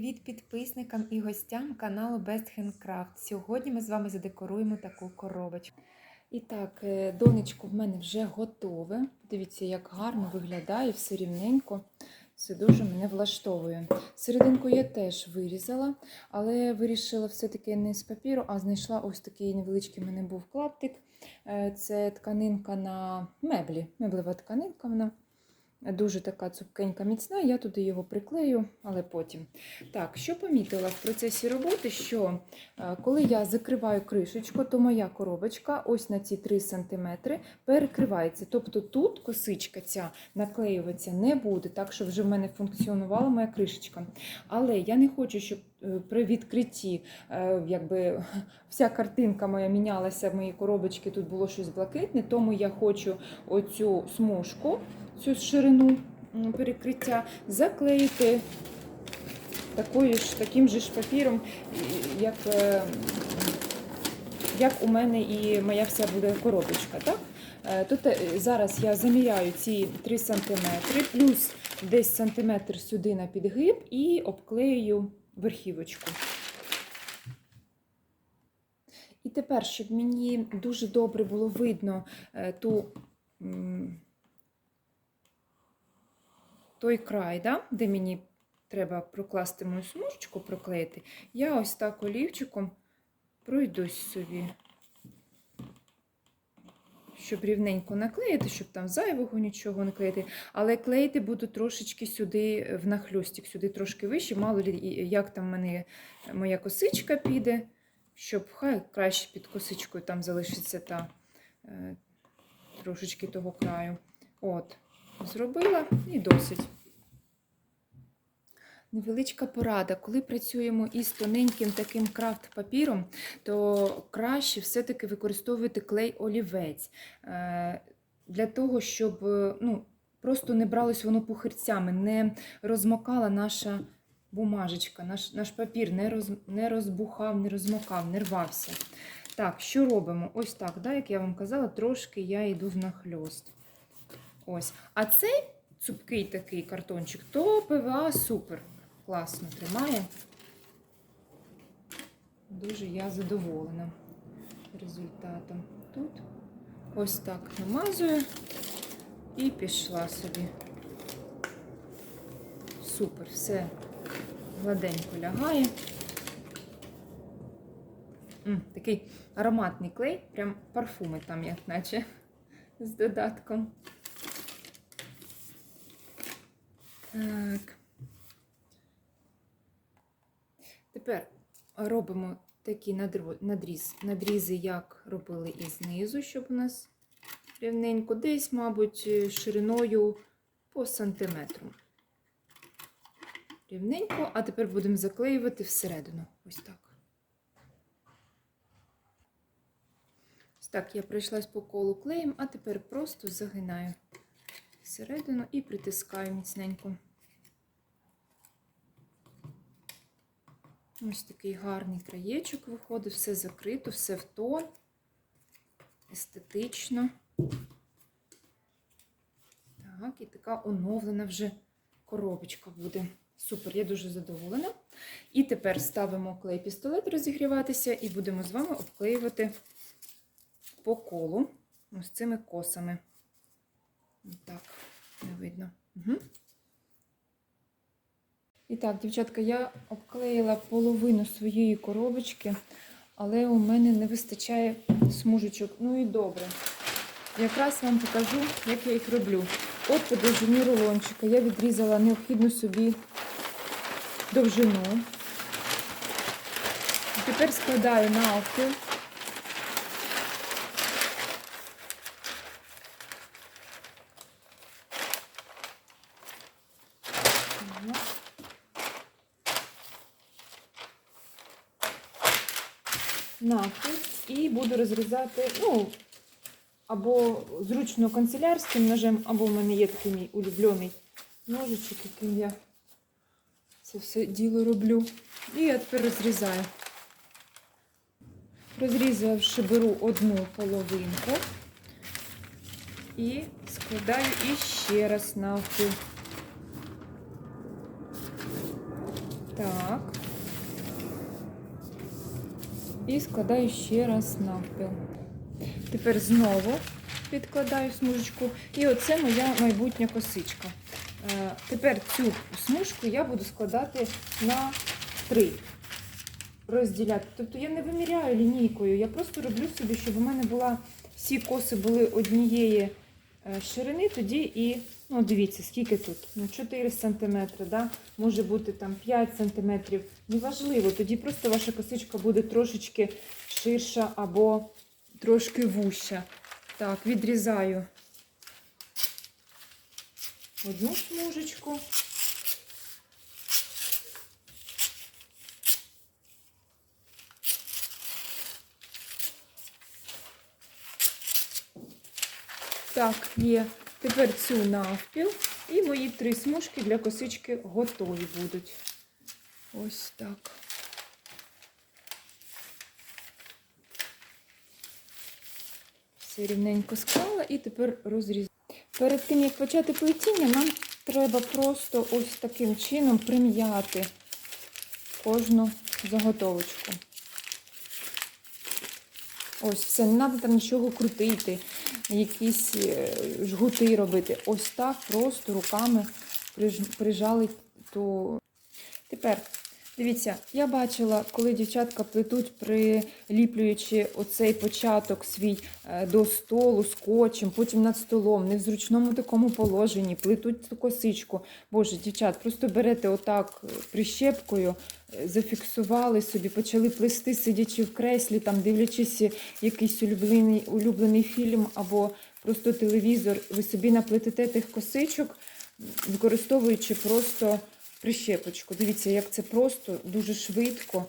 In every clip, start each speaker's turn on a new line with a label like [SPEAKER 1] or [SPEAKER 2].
[SPEAKER 1] Привіт підписникам і гостям каналу Best Handcraft. Сьогодні ми з вами задекоруємо таку коробочку. І так, е, донечко в мене вже готове. Дивіться, як гарно виглядає, все рівненько. Це дуже мене влаштовує. Серединку я теж вирізала, але вирішила все-таки не з папіру, а знайшла ось такий невеличкий мене був клаптик. Е, Це тканинка на меблі, меблева тканинка. вона. Дуже така цупкенька міцна, я туди його приклею, але потім. Так, що помітила в процесі роботи, що е, коли я закриваю кришечку, то моя коробочка ось на ці 3 см перекривається. Тобто тут косичка ця наклеюватися не буде, так що вже в мене функціонувала моя кришечка. Але я не хочу, щоб при відкритті е, якби, вся картинка моя мінялася в моїй коробочці, тут було щось блакитне, тому я хочу оцю смужку цю ширину перекриття заклеїти такою ж, таким же ж папіром, як, е, як у мене і моя вся буде коробочка. Так? Е, Тут е, зараз я заміряю ці 3 см, плюс десь сантиметр сюди на підгиб і обклею верхівочку. І тепер, щоб мені дуже добре було видно е, ту. той край, да, де мені треба прокласти мою смужечку, проклеїти, я ось так олівчиком пройдусь собі, щоб рівненько наклеїти, щоб там зайвого нічого не клеїти. Але клеїти буду трошечки сюди в нахльостик, сюди трошки вище, мало як там мене моя косичка піде, щоб хай краще під косичкою там залишиться та е, трошечки того краю. От. Зробила і досить. Невеличка порада. Коли працюємо із тоненьким таким крафт-папіром, то краще все-таки використовувати клей олівець. Е, Для того, щоб е, ну, просто не бралось воно пухирцями, не розмокала наша бумажечка, наш, наш папір не, роз, не розбухав, не розмокав, не рвався. Так, що робимо? Ось так, да, як я вам казала, трошки я йду в нахльост. Ось. А цей цупкий такий картончик, то ПВА супер. Класно тримає. Дуже я задоволена результатом. Тут ось так намазую і пішла собі. Супер, все гладенько лягає. М, такий ароматний клей, прям парфуми там, як наче з додатком. Так. Тепер робимо такі надріз, надрізи, як робили і знизу, щоб у нас рівненько, десь, мабуть, шириною по сантиметру. Рівненько, а тепер будемо заклеювати всередину. Ось так. Ось так, я пройшлась по колу клеєм, а тепер просто загинаю всередину і притискаю міцненько. Ось такий гарний краєчок виходить, все закрито, все в тон, естетично. Так, і така оновлена вже коробочка буде. Супер, я дуже задоволена. І тепер ставимо клей пістолет розігріватися і будемо з вами обклеювати по колу ось цими косами. Так, не видно. Угу. І так, дівчатка, я обклеїла половину своєї коробочки, але у мене не вистачає смужечок. Ну і добре. Якраз вам покажу, як я їх роблю. От по довжині рулончика я відрізала необхідну собі довжину. Тепер складаю навпіл. Навпіл і буду розрізати, ну, або зручно канцелярським ножем, або в мене є такий мій улюблений ножичок, яким я це все діло роблю. І я тепер розрізаю. Розрізавши, беру одну половинку і складаю іще раз навпіл. Так. І складаю ще раз навпіл. Тепер знову підкладаю смужечку. І оце моя майбутня косичка. Е, Тепер цю смужку я буду складати на три. Розділяти. Тобто я не виміряю лінійкою, я просто роблю собі, щоб у мене була всі коси були однієї е, ширини, тоді і, ну дивіться, скільки тут? Ну, 4 см, да? може бути там 5 см. Неважливо, тоді просто ваша косичка буде трошечки ширша або трошки вуща. Так, відрізаю одну смужечку. Так, є. Тепер цю навпіл. І мої три смужки для косички готові будуть. Ось так. Все рівненько склала і тепер розрізаю. Перед тим, як почати плетіння, нам треба просто ось таким чином прим'яти кожну заготовочку. Ось, все, не треба там нічого крутити, якісь е, жгути робити. Ось так просто руками приж- прижали ту. Тепер, дивіться, я бачила, коли дівчатка плетуть, приліплюючи оцей початок свій е, до столу скотчем, потім над столом, не в зручному такому положенні, плетуть цю косичку. Боже, дівчат, просто берете отак е, прищепкою, е, зафіксували собі, почали плести, сидячи в креслі, там дивлячись якийсь улюблений, улюблений фільм або просто телевізор, ви собі наплетете тих косичок, використовуючи просто прищепочку. Дивіться, як це просто дуже швидко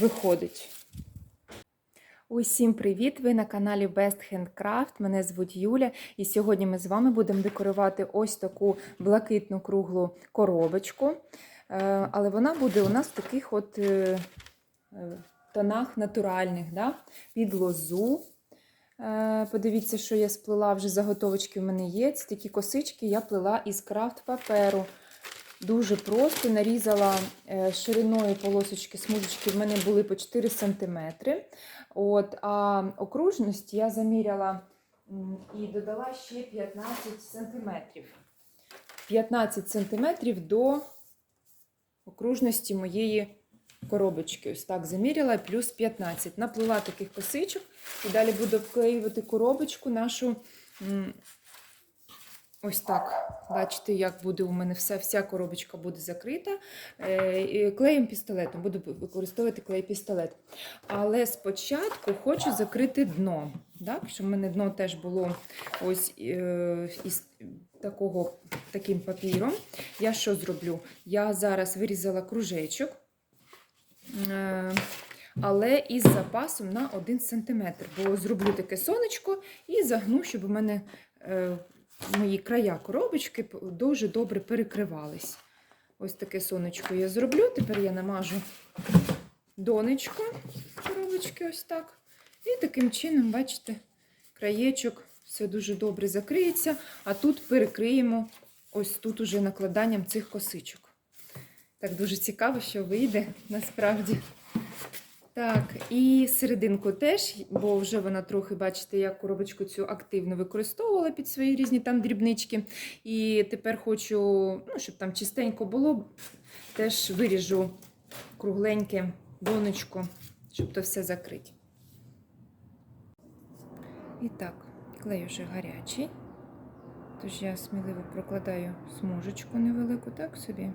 [SPEAKER 1] виходить. Усім привіт! Ви на каналі Best Handcraft. Мене звуть Юля, і сьогодні ми з вами будемо декорувати ось таку блакитну круглу коробочку. Е, Але вона буде у нас в таких от е, е, тонах натуральних, да? під лозу. Е, Подивіться, що я сплела вже заготовочки в мене є. Це такі косички я плела із крафт паперу. Дуже просто нарізала е, шириною полосочки, смужечки в мене були по 4 см. От, а окружність я заміряла і додала ще 15 см. 15 см до окружності моєї коробочки. Ось так заміряла, плюс 15. Наплила таких косичок. І далі буду вклеювати коробочку нашу. Ось так. Бачите, як буде у мене все, вся коробочка буде закрита. Е, Клеєм пістолетом. Буду використовувати клей пістолет. Але спочатку хочу закрити дно. Так? Щоб в мене дно теж було ось е, із такого, таким папіром. Я що зроблю? Я зараз вирізала кружечок. Е, але із запасом на 1 см. Бо зроблю таке сонечко і загну, щоб у мене е, мої края коробочки дуже добре перекривались. Ось таке сонечко я зроблю. Тепер я намажу донечко коробочки ось так. І таким чином, бачите, краєчок все дуже добре закриється. А тут перекриємо ось тут уже накладанням цих косичок. Так дуже цікаво, що вийде насправді. Так, і серединку теж, бо вже вона трохи, бачите, я коробочку цю активно використовувала під свої різні там дрібнички. І тепер хочу, ну, щоб там чистенько було, теж виріжу кругленьке донечко, щоб то все закрити. І так, клей вже гарячий. Тож я сміливо прокладаю смужечку невелику, так собі.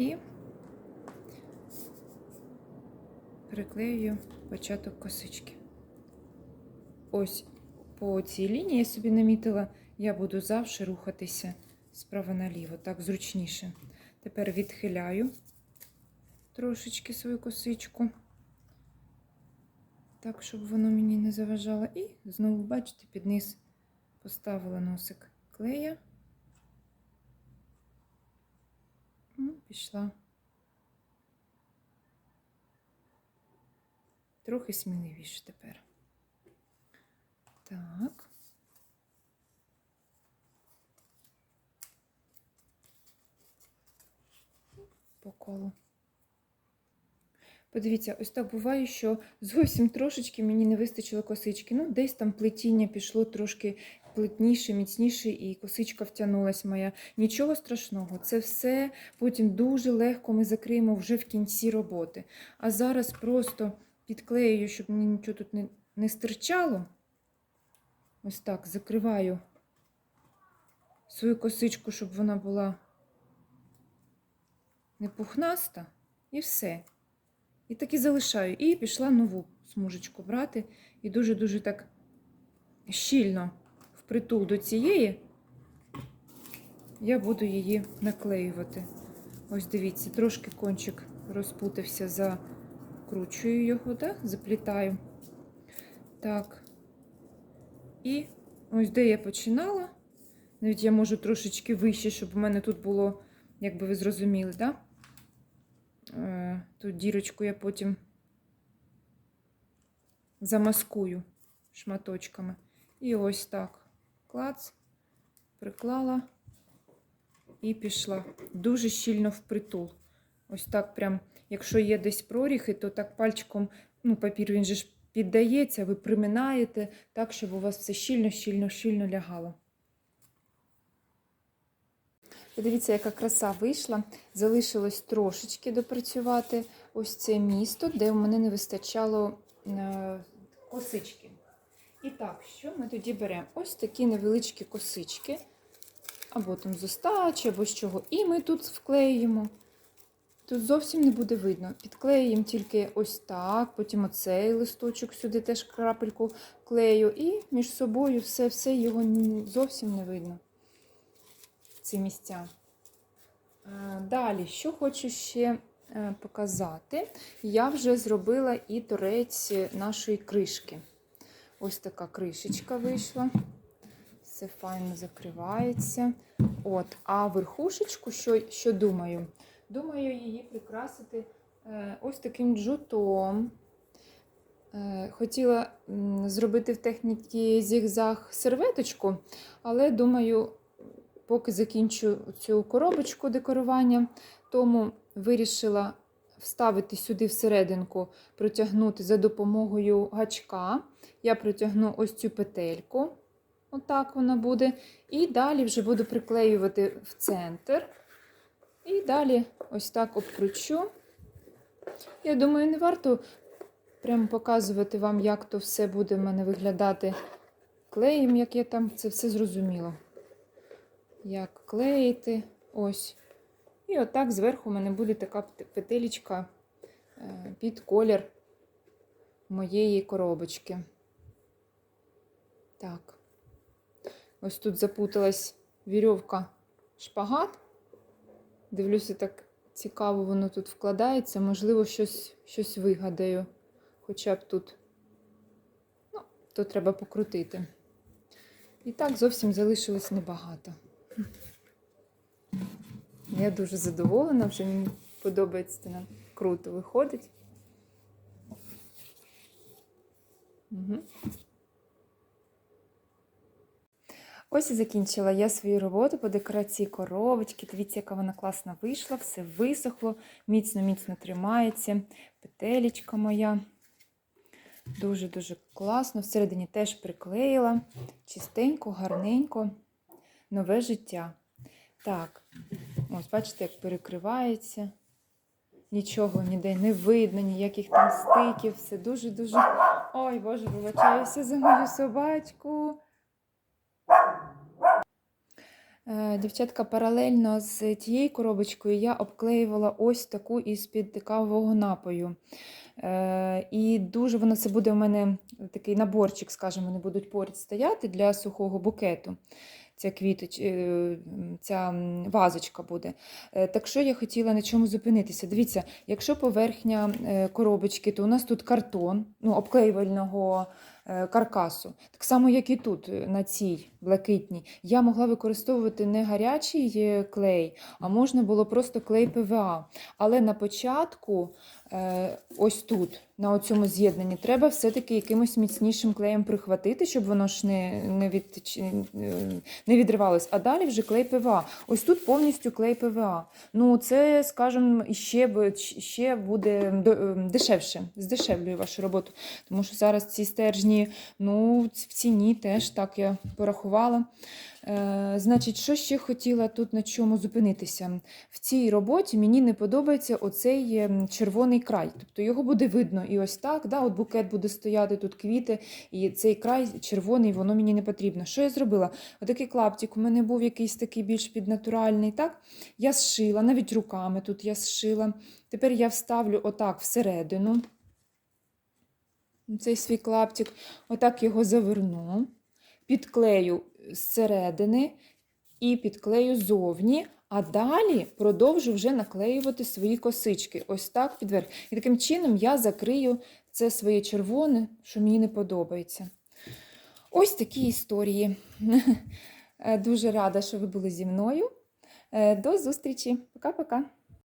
[SPEAKER 1] І приклею початок косички. Ось по цій лінії я собі намітила, я буду завжди рухатися справа наліво, так зручніше. Тепер відхиляю трошечки свою косичку, так, щоб воно мені не заважало. І знову, бачите, під низ поставила носик клея. Ну, Пішла. Трохи сміливіше тепер. Так. по колу. Подивіться, ось так буває, що зовсім трошечки мені не вистачило косички. Ну, десь там плетіння пішло трошки плотніше, міцніше, і косичка втягнулась моя. Нічого страшного, це все потім дуже легко ми закриємо вже в кінці роботи. А зараз просто підклею, щоб мені нічого тут не, не стирчало. Ось так закриваю свою косичку, щоб вона була не пухнаста, і все. І так і залишаю. І пішла нову смужечку брати. І дуже-дуже так щільно впритул до цієї я буду її наклеювати. Ось дивіться, трошки кончик розпутався, закручую його, да? заплітаю. Так. І ось де я починала. Навіть я можу трошечки вище, щоб у мене тут було, як би ви зрозуміли, да? Е, Тут дірочку я потім замаскую шматочками. І ось так. Клац, приклала і пішла. Дуже щільно впритул. Ось так прям, якщо є десь проріхи, то так пальчиком, ну, папір він же ж піддається, ви приминаєте так, щоб у вас все щільно, щільно, щільно лягало. Подивіться, яка краса вийшла. Залишилось трошечки допрацювати ось це місто, де в мене не вистачало е, косички. І так, що ми тоді беремо? Ось такі невеличкі косички, або там з або з чого. І ми тут вклеюємо. Тут зовсім не буде видно. Підклеюємо тільки ось так, потім оцей листочок сюди теж крапельку клею, і між собою все, все його зовсім не видно. Ці місця. Далі, що хочу ще е, показати, я вже зробила і торець нашої кришки. Ось така кришечка вийшла. Все файно закривається. От, А верхушечку, що що думаю? Думаю, її прикрасити е, ось таким джутом. Е, хотіла зробити в техніці зігзаг серветочку, але думаю, поки закінчу цю коробочку декорування, тому вирішила вставити сюди всерединку, протягнути за допомогою гачка. Я протягну ось цю петельку, отак вона буде. І далі вже буду приклеювати в центр. І далі ось так обкручу. Я думаю, не варто прямо показувати вам, як то все буде в мене виглядати клеєм, як я там це все зрозуміло. Як клеїти. Ось. І отак зверху у мене буде така петелечка е, під колір моєї коробочки. Так. Ось тут запуталась вірьовка шпагат. Дивлюся, так цікаво, воно тут вкладається. Можливо, щось щось вигадаю. Хоча б тут, ну, то треба покрутити. І так зовсім залишилось небагато. Я дуже задоволена, вже мені подобається нам круто виходить. Угу. Ось і закінчила я свою роботу по декорації коробочки. Дивіться, яка вона класна вийшла, все висохло, міцно-міцно тримається. Петелечка моя. Дуже-дуже класно. Всередині теж приклеїла. Чистенько, гарненько, нове життя. Так, ось, бачите, як перекривається. Нічого ніде не видно, ніяких там стиків. Все дуже-дуже. Ой, Боже, вибачаюся за мою собачку. Е, Дівчатка, паралельно з тією коробочкою я обклеювала ось таку із-під кавового напою. Е, І дуже воно це буде у мене такий наборчик, скажімо, вони будуть поряд стояти для сухого букету. Ця квіточ, е, ця вазочка буде. Е, Так що я хотіла на чому зупинитися. Дивіться, якщо поверхня е, коробочки, то у нас тут картон ну, обклеювального каркасу. Так само, як і тут, на цій блакитній. Я могла використовувати не гарячий клей, а можна було просто клей ПВА. Але на початку, ось тут, на оцьому з'єднанні. Треба все-таки якимось міцнішим клеєм прихватити, щоб воно ж не, не, від, е, не відривалось. А далі вже клей ПВА. Ось тут повністю клей ПВА. Ну, це, скажімо, ще, ще буде е, дешевше, здешевлює вашу роботу. Тому що зараз ці стержні ну, в ціні теж так я порахувала. Е, значить, що ще хотіла тут на чому зупинитися? В цій роботі мені не подобається оцей ем, червоний край. Тобто його буде видно і ось так. Да, от букет буде стояти, тут квіти, і цей край червоний, воно мені не потрібно. Що я зробила? Отакий клаптик у мене був якийсь такий більш піднатуральний. так? Я зшила, навіть руками тут я зшила. Тепер я вставлю отак всередину. Цей свій клаптик, отак його заверну, підклею зсередини і підклею зовні, а далі продовжу вже наклеювати свої косички. Ось так підверх. І таким чином я закрию це своє червоне, що мені не подобається. Ось такі історії. Дуже рада, що ви були зі мною. Е, До зустрічі. Пока-пока.